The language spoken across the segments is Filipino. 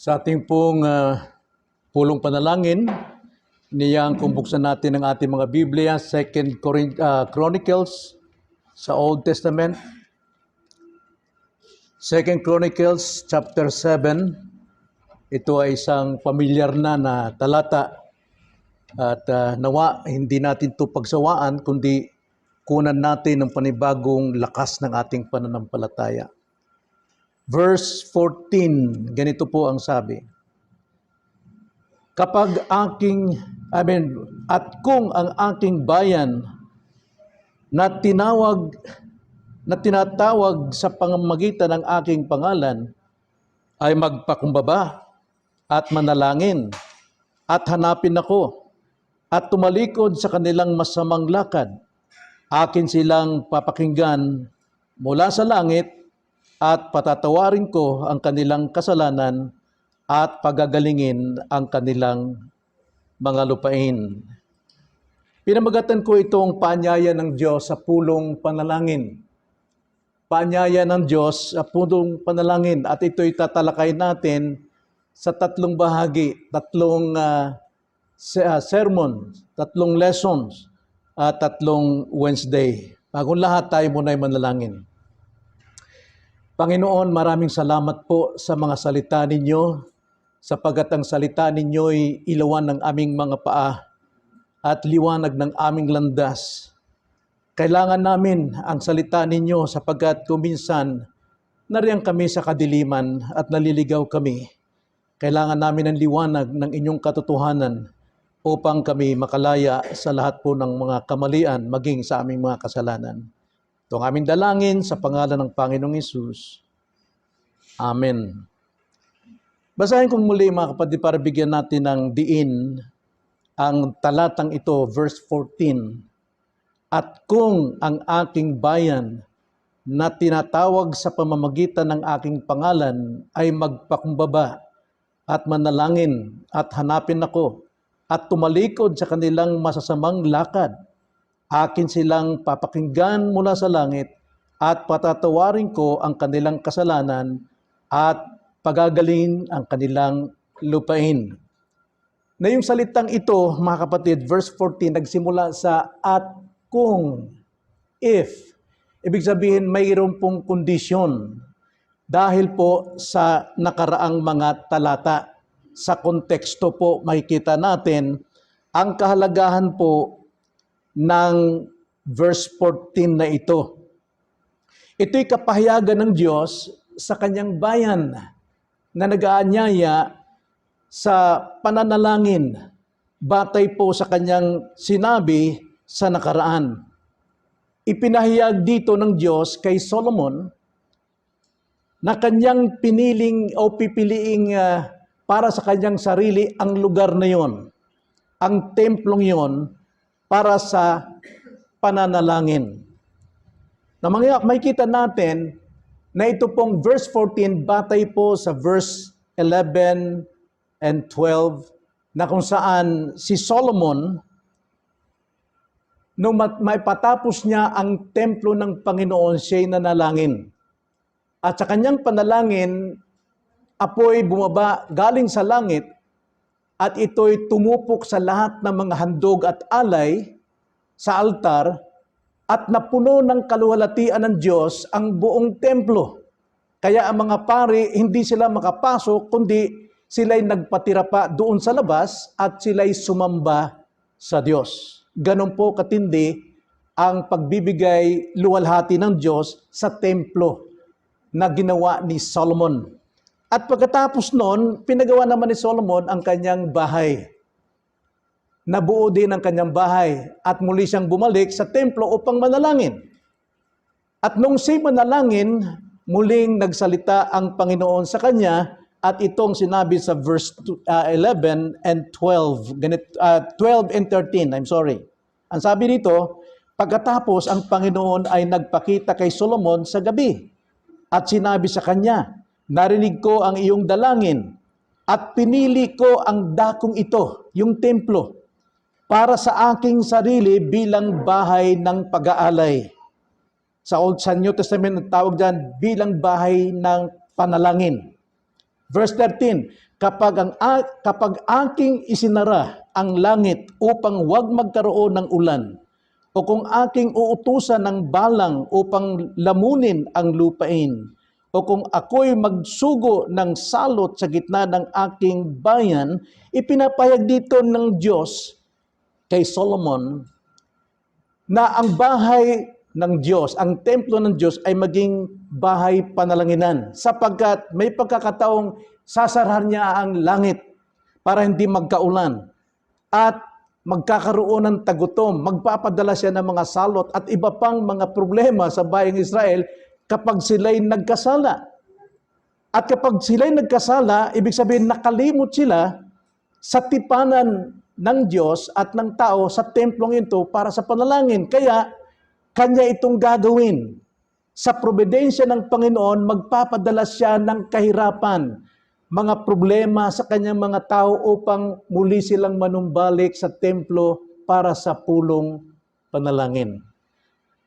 Sa ating pong ah, pulong panalangin, niyang kung buksan natin ang ating mga Biblia, 2 Corin- ah, Chronicles sa Old Testament. 2 Chronicles chapter 7. Ito ay isang pamilyar na na talata at ah, nawa hindi natin ito pagsawaan kundi kunan natin ng panibagong lakas ng ating pananampalataya. Verse 14, ganito po ang sabi. Kapag aking, I mean, at kung ang aking bayan na tinawag, na tinatawag sa pamamagitan ng aking pangalan ay magpakumbaba at manalangin at hanapin ako at tumalikod sa kanilang masamang lakad, akin silang papakinggan mula sa langit at patatawarin ko ang kanilang kasalanan at pagagalingin ang kanilang mga lupain. Pinamagatan ko itong paanyaya ng Diyos sa pulong panalangin. Paanyaya ng Diyos sa pulong panalangin at ito'y tatalakay natin sa tatlong bahagi, tatlong ah, sermon, tatlong lessons, at tatlong Wednesday. Bagong lahat tayo muna ay manalangin. Panginoon, maraming salamat po sa mga salita ninyo, sapagat ang salita ninyo ay ilawan ng aming mga paa at liwanag ng aming landas. Kailangan namin ang salita ninyo sapagkat kuminsan nariyan kami sa kadiliman at naliligaw kami. Kailangan namin ang liwanag ng inyong katotohanan upang kami makalaya sa lahat po ng mga kamalian maging sa aming mga kasalanan. Ito ang aming dalangin sa pangalan ng Panginoong Isus. Amen. Basahin kong muli mga kapatid para bigyan natin ng diin ang talatang ito, verse 14. At kung ang aking bayan na tinatawag sa pamamagitan ng aking pangalan ay magpakumbaba at manalangin at hanapin ako at tumalikod sa kanilang masasamang lakad, akin silang papakinggan mula sa langit at patatawarin ko ang kanilang kasalanan at pagagalingin ang kanilang lupain. Na yung salitang ito, mga kapatid, verse 14, nagsimula sa at kung, if. Ibig sabihin, mayroon pong kondisyon dahil po sa nakaraang mga talata. Sa konteksto po makikita natin ang kahalagahan po ng verse 14 na ito. Ito'y kapahayagan ng Diyos sa kanyang bayan na nag-aanyaya sa pananalangin batay po sa kanyang sinabi sa nakaraan. Ipinahayag dito ng Diyos kay Solomon na kanyang piniling o pipiliing ah, para sa kanyang sarili ang lugar na yon, ang templong yon para sa pananalangin. Na mga makikita natin na ito pong verse 14 batay po sa verse 11 and 12 na kung saan si Solomon nung mat- maipatapos niya ang templo ng Panginoon siya'y nanalangin. At sa kanyang panalangin, apoy bumaba galing sa langit at ito'y tumupok sa lahat ng mga handog at alay sa altar at napuno ng kaluwalhatian ng Diyos ang buong templo. Kaya ang mga pari, hindi sila makapasok, kundi sila'y nagpatira pa doon sa labas at sila'y sumamba sa Diyos. Ganon po katindi ang pagbibigay luwalhati ng Diyos sa templo na ginawa ni Solomon. At pagkatapos noon, pinagawa naman ni Solomon ang kanyang bahay. Nabuo din ang kanyang bahay at muli siyang bumalik sa templo upang manalangin. At nung si manalangin, muling nagsalita ang Panginoon sa kanya at itong sinabi sa verse two- uh, 11 and 12, ganit, uh, 12 and 13, I'm sorry. Ang sabi dito, pagkatapos ang Panginoon ay nagpakita kay Solomon sa gabi at sinabi sa kanya, narinig ko ang iyong dalangin at pinili ko ang dakong ito, yung templo, para sa aking sarili bilang bahay ng pag-aalay. Sa Old sa New Testament, tawag dyan bilang bahay ng panalangin. Verse 13, kapag, ang, kapag aking isinara ang langit upang wag magkaroon ng ulan, o kung aking uutusan ng balang upang lamunin ang lupain, o kung ako'y magsugo ng salot sa gitna ng aking bayan, ipinapayag dito ng Diyos kay Solomon na ang bahay ng Diyos, ang templo ng Diyos ay maging bahay panalanginan sapagkat may pagkakataong sasarahan niya ang langit para hindi magkaulan at magkakaroon ng tagutom, magpapadala siya ng mga salot at iba pang mga problema sa bayang Israel kapag sila'y nagkasala. At kapag sila'y nagkasala, ibig sabihin nakalimot sila sa tipanan ng Diyos at ng tao sa templong ito para sa panalangin. Kaya, kanya itong gagawin. Sa probidensya ng Panginoon, magpapadala siya ng kahirapan, mga problema sa kanyang mga tao upang muli silang manumbalik sa templo para sa pulong panalangin.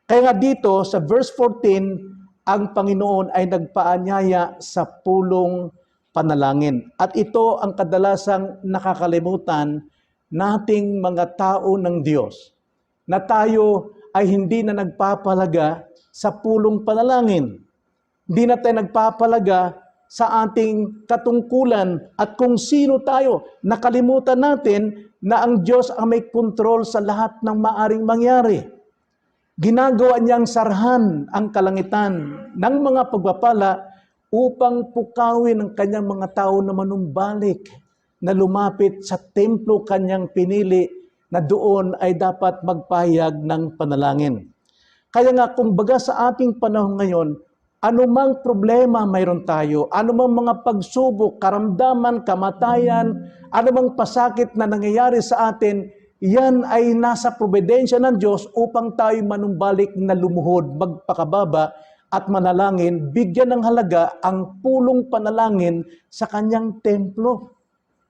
Kaya nga dito sa verse 14, ang Panginoon ay nagpaanyaya sa pulong panalangin. At ito ang kadalasang nakakalimutan nating mga tao ng Diyos na tayo ay hindi na nagpapalaga sa pulong panalangin. Hindi na tayo nagpapalaga sa ating katungkulan at kung sino tayo. Nakalimutan natin na ang Diyos ang may kontrol sa lahat ng maaring mangyari. Ginagawa niyang sarhan ang kalangitan ng mga pagpapala upang pukawin ang kanyang mga tao na manumbalik, na lumapit sa templo kanyang pinili na doon ay dapat magpahayag ng panalangin. Kaya nga kung baga sa ating panahon ngayon, anumang problema mayroon tayo, anumang mga pagsubok, karamdaman, kamatayan, anumang pasakit na nangyayari sa atin, yan ay nasa probidensya ng Diyos upang tayo manumbalik na lumuhod, magpakababa at manalangin, bigyan ng halaga ang pulong panalangin sa kanyang templo.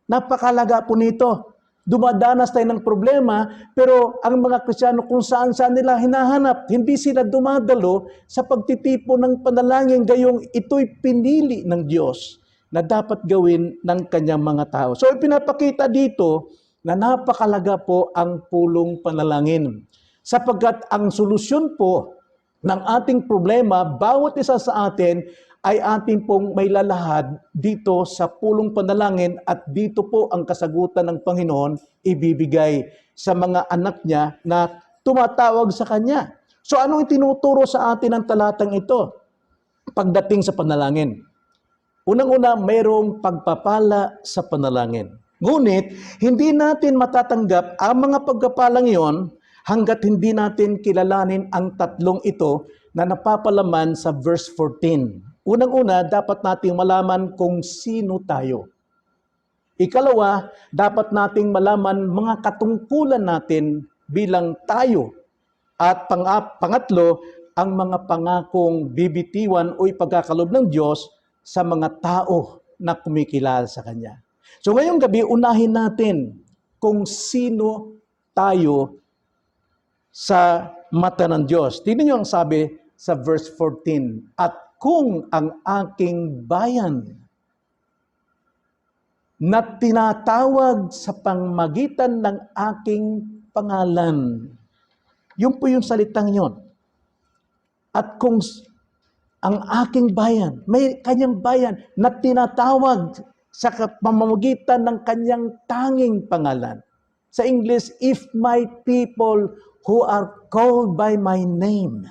Napakalaga po nito. Dumadanas tayo ng problema, pero ang mga Kristiyano kung saan saan nila hinahanap, hindi sila dumadalo sa pagtitipo ng panalangin, gayong ito'y pinili ng Diyos na dapat gawin ng kanyang mga tao. So ipinapakita dito na napakalaga po ang pulong panalangin. Sapagkat ang solusyon po ng ating problema, bawat isa sa atin ay ating pong may lalahad dito sa pulong panalangin at dito po ang kasagutan ng Panginoon ibibigay sa mga anak niya na tumatawag sa Kanya. So anong itinuturo sa atin ng talatang ito pagdating sa panalangin? Unang-una, mayroong pagpapala sa panalangin. Ngunit, hindi natin matatanggap ang mga pagpapalang iyon hanggat hindi natin kilalanin ang tatlong ito na napapalaman sa verse 14. Unang-una, dapat nating malaman kung sino tayo. Ikalawa, dapat nating malaman mga katungkulan natin bilang tayo. At pang pangatlo, ang mga pangakong bibitiwan o ipagkakalob ng Diyos sa mga tao na kumikilala sa Kanya. So ngayong gabi, unahin natin kung sino tayo sa mata ng Diyos. Tingnan niyo ang sabi sa verse 14. At kung ang aking bayan na tinatawag sa pangmagitan ng aking pangalan. Yun po yung salitang yon. At kung ang aking bayan, may kanyang bayan na tinatawag sa pamamagitan ng kanyang tanging pangalan. Sa English, if my people who are called by my name.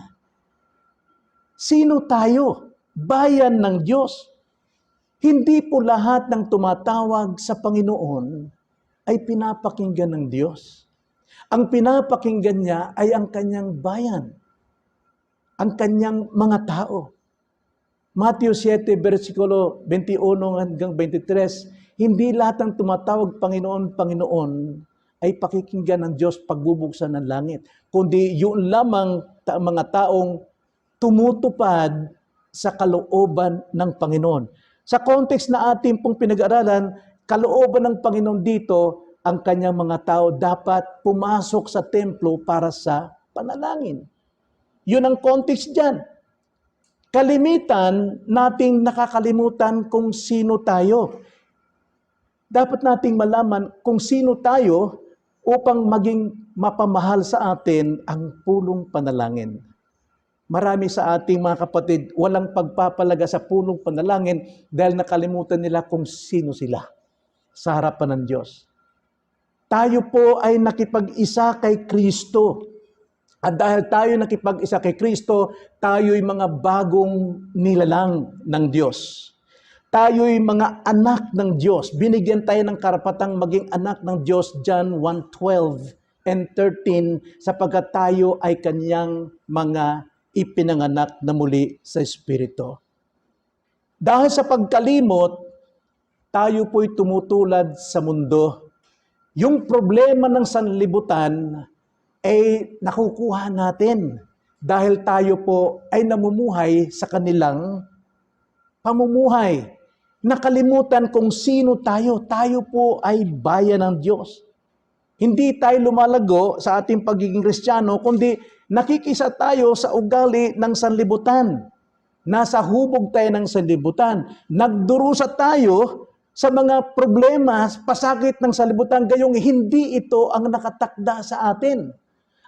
Sino tayo? Bayan ng Diyos. Hindi po lahat ng tumatawag sa Panginoon ay pinapakinggan ng Diyos. Ang pinapakinggan niya ay ang kanyang bayan, ang kanyang mga tao. Matthew 7, versikulo 21 hanggang 23, hindi lahat ng tumatawag Panginoon, Panginoon ay pakikinggan ng Diyos pagbubuksan ng langit, kundi yun lamang ta- mga taong tumutupad sa kalooban ng Panginoon. Sa context na ating pong pinag-aralan, kalooban ng Panginoon dito, ang kanyang mga tao dapat pumasok sa templo para sa panalangin. Yun ang context dyan. Kalimitan nating nakakalimutan kung sino tayo. Dapat nating malaman kung sino tayo upang maging mapamahal sa atin ang pulong panalangin. Marami sa ating mga kapatid walang pagpapalaga sa pulong panalangin dahil nakalimutan nila kung sino sila sa harapan ng Diyos. Tayo po ay nakipag-isa kay Kristo. At dahil tayo nakipag-isa kay Kristo, tayo'y mga bagong nilalang ng Diyos. Tayo'y mga anak ng Diyos. Binigyan tayo ng karapatang maging anak ng Diyos, John 1.12 and 13, sapagkat tayo ay kanyang mga ipinanganak na muli sa Espiritu. Dahil sa pagkalimot, tayo po'y tumutulad sa mundo. Yung problema ng sanlibutan ay nakukuha natin dahil tayo po ay namumuhay sa kanilang pamumuhay. Nakalimutan kung sino tayo. Tayo po ay bayan ng Diyos. Hindi tayo lumalago sa ating pagiging kristyano, kundi nakikisa tayo sa ugali ng sanlibutan. Nasa hubog tayo ng sanlibutan. Nagdurusa tayo sa mga problema, pasakit ng sanlibutan, gayong hindi ito ang nakatakda sa atin.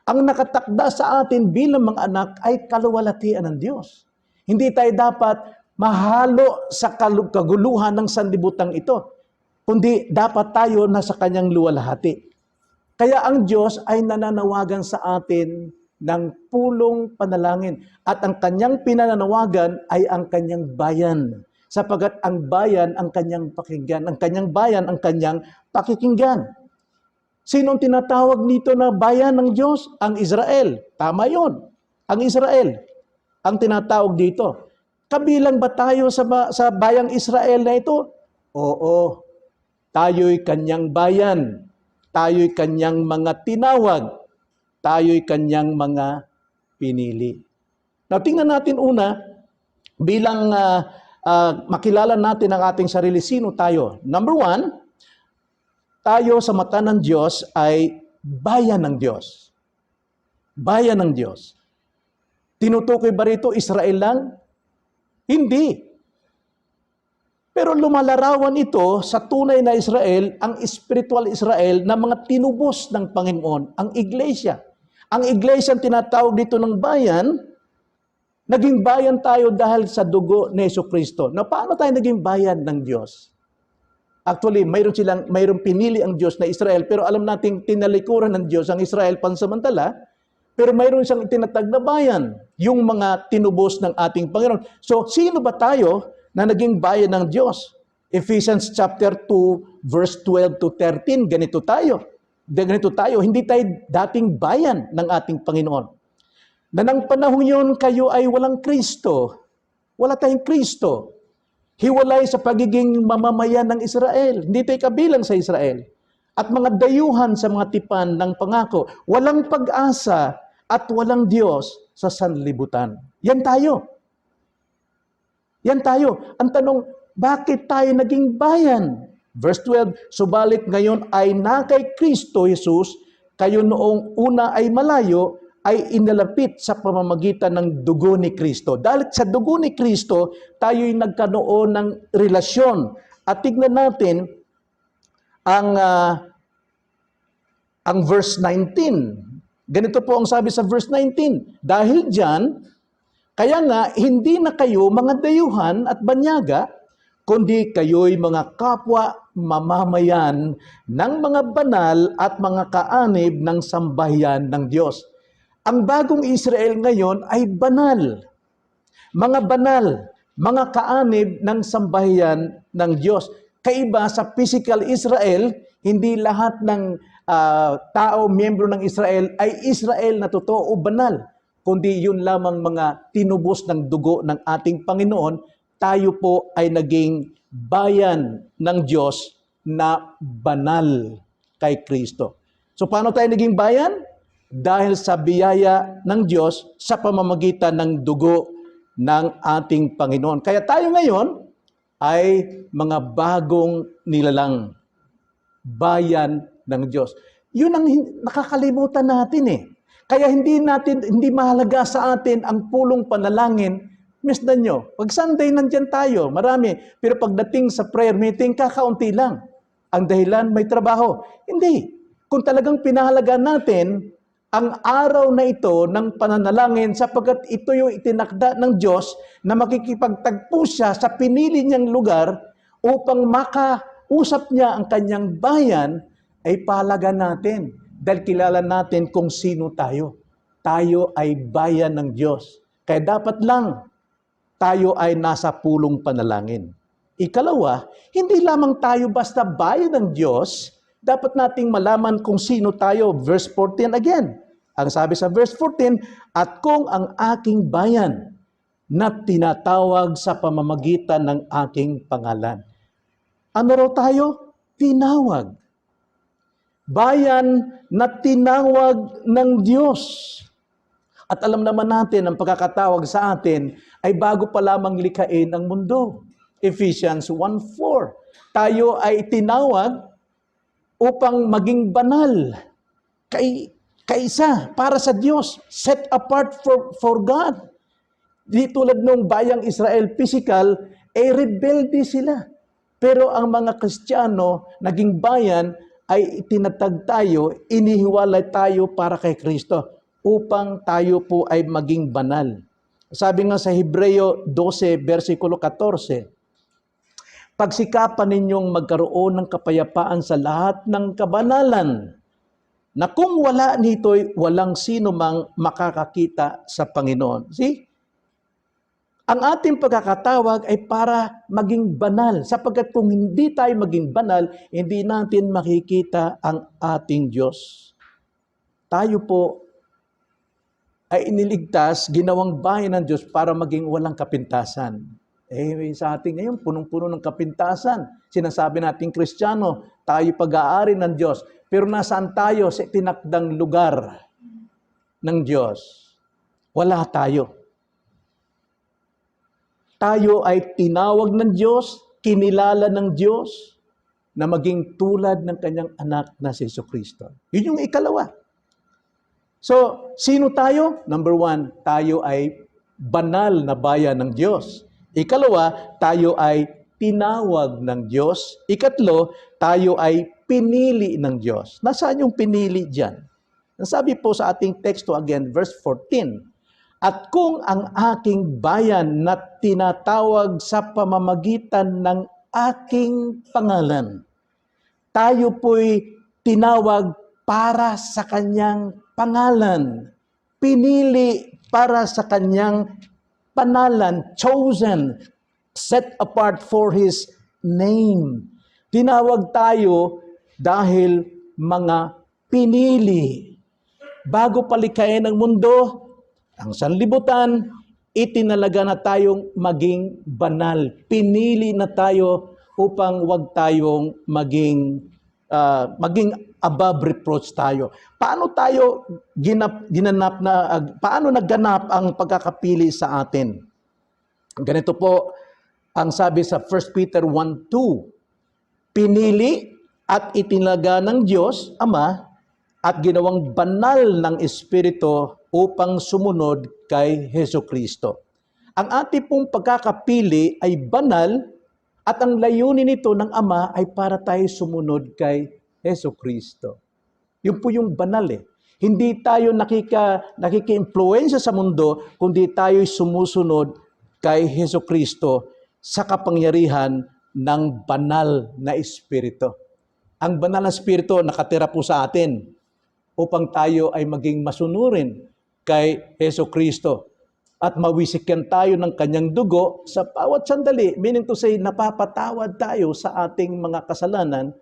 Ang nakatakda sa atin bilang mga anak ay kaluwalhatian ng Diyos. Hindi tayo dapat mahalo sa kaguluhan ng sanlibutan ito, kundi dapat tayo nasa kanyang luwalhati. Kaya ang Diyos ay nananawagan sa atin ng pulong panalangin at ang kanyang pinananawagan ay ang kanyang bayan sapagat ang bayan ang kanyang pakinggan, ang kanyang bayan ang kanyang pakikinggan. Sino ang tinatawag nito na bayan ng Diyos? Ang Israel. Tama yon. Ang Israel ang tinatawag dito. Kabilang ba tayo sa, sa bayang Israel na ito? Oo. Tayo'y kanyang bayan. Tayo'y kanyang mga tinawag. Tayo'y kanyang mga pinili. Now, tingnan natin una, bilang uh, uh, makilala natin ang ating sarili, sino tayo? Number one, tayo sa mata ng Diyos ay bayan ng Diyos. Bayan ng Diyos. Tinutukoy ba rito Israel lang? Hindi. Pero lumalarawan ito sa tunay na Israel, ang spiritual Israel na mga tinubos ng Panginoon, ang iglesia. Ang iglesia ang tinatawag dito ng bayan, naging bayan tayo dahil sa dugo ni Yeso Kristo. Na paano tayo naging bayan ng Diyos? Actually, mayroon silang mayroon pinili ang Diyos na Israel, pero alam nating tinalikuran ng Diyos ang Israel pansamantala, pero mayroon siyang itinatag na bayan, yung mga tinubos ng ating Panginoon. So, sino ba tayo na naging bayan ng Diyos? Ephesians chapter 2, verse 12 to 13, ganito tayo. Ganito tayo, hindi tayo dating bayan ng ating Panginoon. Na nang panahon yun kayo ay walang Kristo. Wala tayong Kristo. Hiwalay sa pagiging mamamayan ng Israel. Hindi tayo kabilang sa Israel. At mga dayuhan sa mga tipan ng pangako. Walang pag-asa at walang Diyos sa sanlibutan. Yan tayo. Yan tayo. Ang tanong, bakit tayo naging bayan? Verse 12, Subalit ngayon ay na kay Kristo Jesus, kayo noong una ay malayo, ay inalapit sa pamamagitan ng dugo ni Kristo. Dahil sa dugo ni Kristo, tayo'y nagkanoon ng relasyon. At tignan natin ang uh, ang verse 19. Ganito po ang sabi sa verse 19. Dahil diyan, kaya nga hindi na kayo mga dayuhan at banyaga, kundi kayo'y mga kapwa mamamayan ng mga banal at mga kaanib ng sambahiyan ng Diyos. Ang bagong Israel ngayon ay banal. Mga banal, mga kaanib ng sambahiyan ng Diyos. Kaiba sa physical Israel, hindi lahat ng uh, tao, miyembro ng Israel ay Israel na totoo o banal. Kundi yun lamang mga tinubos ng dugo ng ating Panginoon, tayo po ay naging bayan ng Diyos na banal kay Kristo. So paano tayo naging bayan? Dahil sa biyaya ng Diyos sa pamamagitan ng dugo ng ating Panginoon. Kaya tayo ngayon ay mga bagong nilalang bayan ng Diyos. Yun ang nakakalimutan natin eh. Kaya hindi natin hindi mahalaga sa atin ang pulong panalangin Misdan nyo. Pag Sunday, nandyan tayo. Marami. Pero pagdating sa prayer meeting, kakaunti lang. Ang dahilan, may trabaho. Hindi. Kung talagang pinahalaga natin ang araw na ito ng pananalangin sapagkat ito yung itinakda ng Diyos na makikipagtagpo siya sa pinili niyang lugar upang makausap niya ang kanyang bayan, ay pahalaga natin dahil kilala natin kung sino tayo. Tayo ay bayan ng Diyos. Kaya dapat lang tayo ay nasa pulong panalangin. Ikalawa, hindi lamang tayo basta bayan ng Diyos, dapat nating malaman kung sino tayo. Verse 14 again. Ang sabi sa verse 14, At kung ang aking bayan na tinatawag sa pamamagitan ng aking pangalan. Ano raw tayo? Tinawag. Bayan na tinawag ng Diyos. At alam naman natin, ang pagkakatawag sa atin ay bago pa lamang likhain ang mundo. Ephesians 1.4 Tayo ay tinawag upang maging banal. Kay, kaisa, para sa Diyos. Set apart for, for God. Di tulad nung bayang Israel physical, eh rebelde sila. Pero ang mga Kristiyano, naging bayan, ay itinatag tayo, inihiwalay tayo para kay Kristo upang tayo po ay maging banal. Sabi nga sa Hebreo 12, versikulo 14, Pagsikapan ninyong magkaroon ng kapayapaan sa lahat ng kabanalan, na kung wala nito'y walang sino mang makakakita sa Panginoon. See? Ang ating pagkakatawag ay para maging banal. Sapagkat kung hindi tayo maging banal, hindi natin makikita ang ating Diyos. Tayo po ay iniligtas, ginawang bayan ng Diyos para maging walang kapintasan. Eh, sa ating ngayon, punong-puno ng kapintasan. Sinasabi natin, Kristiyano, tayo pag-aari ng Diyos. Pero nasaan tayo sa tinakdang lugar ng Diyos? Wala tayo tayo ay tinawag ng Diyos, kinilala ng Diyos, na maging tulad ng kanyang anak na si Yesu Kristo. Yun yung ikalawa. So, sino tayo? Number one, tayo ay banal na bayan ng Diyos. Ikalawa, tayo ay tinawag ng Diyos. Ikatlo, tayo ay pinili ng Diyos. Nasaan yung pinili dyan? Nasabi po sa ating teksto again, verse 14, at kung ang aking bayan na tinatawag sa pamamagitan ng aking pangalan, tayo po'y tinawag para sa kanyang pangalan, pinili para sa kanyang panalan, chosen, set apart for His name. Tinawag tayo dahil mga pinili. Bago palikayin ang mundo, ang sanlibutan, itinalaga na tayong maging banal. Pinili na tayo upang wag tayong maging uh, maging above reproach tayo. Paano tayo ginap, ginanap na uh, paano nagganap ang pagkakapili sa atin? Ganito po ang sabi sa 1 Peter 1:2. Pinili at itinaga ng Diyos Ama at ginawang banal ng Espiritu upang sumunod kay Heso Kristo. Ang ating pong pagkakapili ay banal at ang layunin nito ng Ama ay para tayo sumunod kay Heso Kristo. Yun po yung banal eh. Hindi tayo nakika, nakiki-influensya sa mundo, kundi tayo sumusunod kay Heso Kristo sa kapangyarihan ng banal na Espiritu. Ang banal na Espiritu nakatira po sa atin upang tayo ay maging masunurin kay Heso Kristo. At mawisikyan tayo ng kanyang dugo sa bawat sandali. Meaning to say, napapatawad tayo sa ating mga kasalanan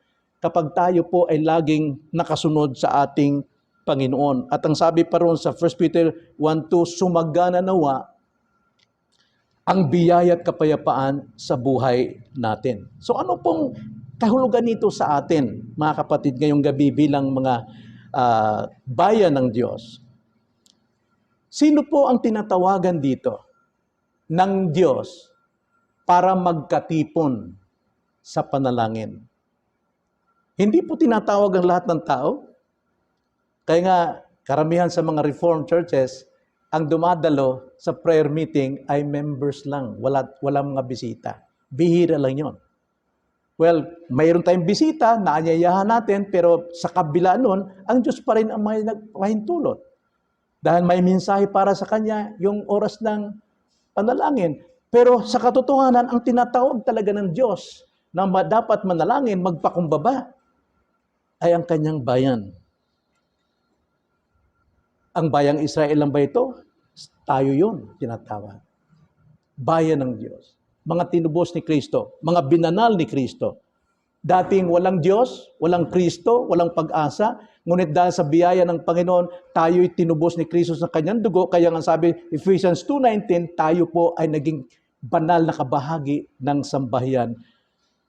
kapag tayo po ay laging nakasunod sa ating Panginoon. At ang sabi pa ron sa 1 Peter 1.2, sumagana nawa ang biyaya at kapayapaan sa buhay natin. So ano pong kahulugan nito sa atin, mga kapatid, ngayong gabi bilang mga uh, bayan ng Diyos? Sino po ang tinatawagan dito ng Diyos para magkatipon sa panalangin? Hindi po tinatawag ang lahat ng tao. Kaya nga, karamihan sa mga Reformed churches, ang dumadalo sa prayer meeting ay members lang, wala, walang mga bisita. Bihira lang yon. Well, mayroon tayong bisita, naanyayahan natin, pero sa kabila nun, ang Diyos pa rin ang may nagpahintulot. Dahil may mensahe para sa Kanya, yung oras ng panalangin. Pero sa katotohanan, ang tinatawag talaga ng Diyos na dapat manalangin, magpakumbaba, ay ang Kanyang bayan. Ang bayang Israel lang ba ito? Tayo yun, tinatawag. Bayan ng Diyos. Mga tinubos ni Kristo, mga binanal ni Kristo. Dating walang Diyos, walang Kristo, walang pag-asa, ngunit dahil sa biyaya ng Panginoon, tayo'y tinubos ni Kristo sa kanyang dugo. Kaya nga sabi, Ephesians 2.19, tayo po ay naging banal na kabahagi ng sambahiyan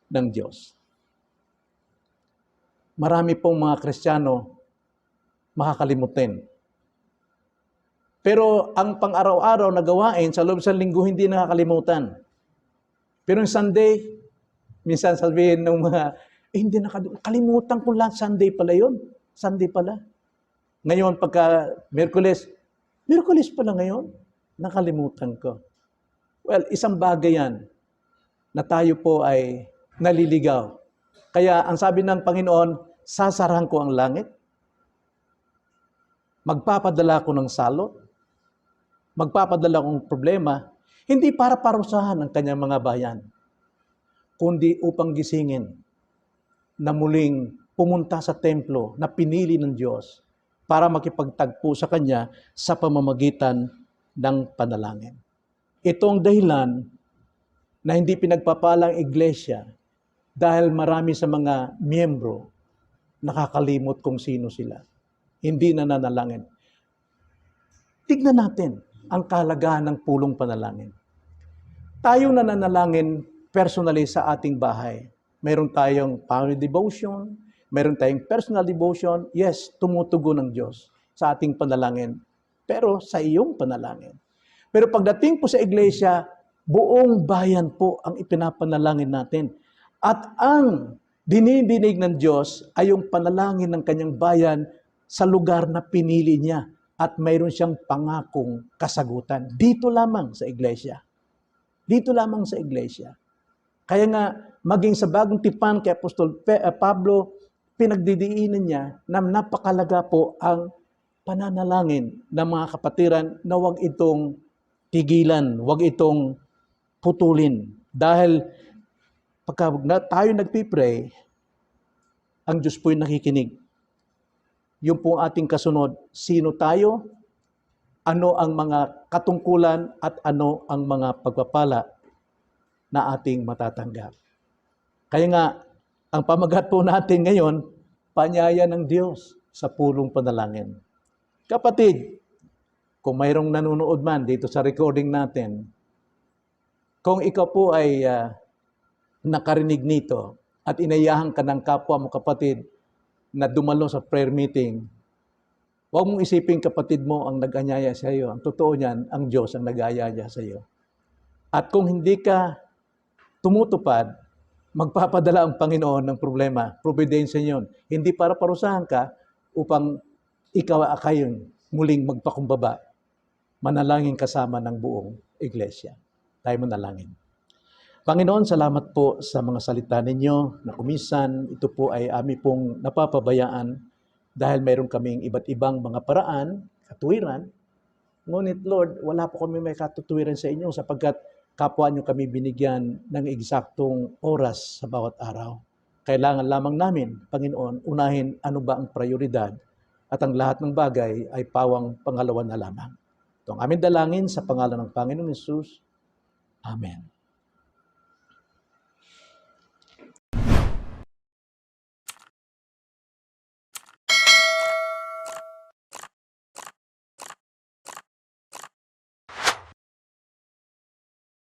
ng Diyos. Marami pong mga Kristiyano makakalimutin pero ang pang-araw-araw na gawain sa loob sa linggo hindi nakakalimutan. Pero yung Sunday, minsan sabihin ng mga, eh, hindi nakalimutan ko lang, Sunday pala yun. Sunday pala. Ngayon, pagka Merkules, Merkules pala ngayon, nakalimutan ko. Well, isang bagay yan na tayo po ay naliligaw. Kaya ang sabi ng Panginoon, sasarahan ko ang langit, magpapadala ko ng salot, magpapadala kong problema, hindi para parusahan ang kanyang mga bayan, kundi upang gisingin na muling pumunta sa templo na pinili ng Diyos para makipagtagpo sa Kanya sa pamamagitan ng panalangin. Ito ang dahilan na hindi pinagpapalang iglesia dahil marami sa mga miyembro nakakalimot kung sino sila. Hindi na nanalangin. Tignan natin ang kalagahan ng pulong panalangin. Tayo na nanalangin personally sa ating bahay. Meron tayong family devotion, meron tayong personal devotion. Yes, tumutugon ng Diyos sa ating panalangin. Pero sa iyong panalangin. Pero pagdating po sa iglesia, buong bayan po ang ipinapanalangin natin. At ang dinidinig ng Diyos ay yung panalangin ng kanyang bayan sa lugar na pinili niya at mayroon siyang pangakong kasagutan. Dito lamang sa iglesia. Dito lamang sa iglesia. Kaya nga, maging sa bagong tipan kay Apostol uh, Pablo, pinagdidiinan niya na napakalaga po ang pananalangin ng mga kapatiran na huwag itong tigilan, huwag itong putulin. Dahil pagka tayo nagpipray, ang Diyos po'y nakikinig yung pong ating kasunod, sino tayo, ano ang mga katungkulan at ano ang mga pagpapala na ating matatanggap. Kaya nga, ang pamagat po natin ngayon, panyaya ng Diyos sa pulong panalangin. Kapatid, kung mayroong nanonood man dito sa recording natin, kung ikaw po ay uh, nakarinig nito at inayahan ka ng kapwa mo kapatid na dumalo sa prayer meeting, huwag mong isipin kapatid mo ang nag-anyaya sa iyo. Ang totoo niyan, ang Diyos ang nag-aanyaya sa iyo. At kung hindi ka tumutupad, magpapadala ang Panginoon ng problema. Providensya yun. Hindi para parusahan ka upang ikaw akayon muling magpakumbaba. Manalangin kasama ng buong iglesia. Tayo manalangin. Panginoon, salamat po sa mga salita ninyo na kumisan ito po ay ami pong napapabayaan dahil mayroon kaming iba't ibang mga paraan, katuwiran. Ngunit Lord, wala po kami may katutuwiran sa inyo sapagkat kapwa nyo kami binigyan ng eksaktong oras sa bawat araw. Kailangan lamang namin, Panginoon, unahin ano ba ang prioridad at ang lahat ng bagay ay pawang pangalawa na lamang. Ito ang aming dalangin sa pangalan ng Panginoon Yesus. Amen.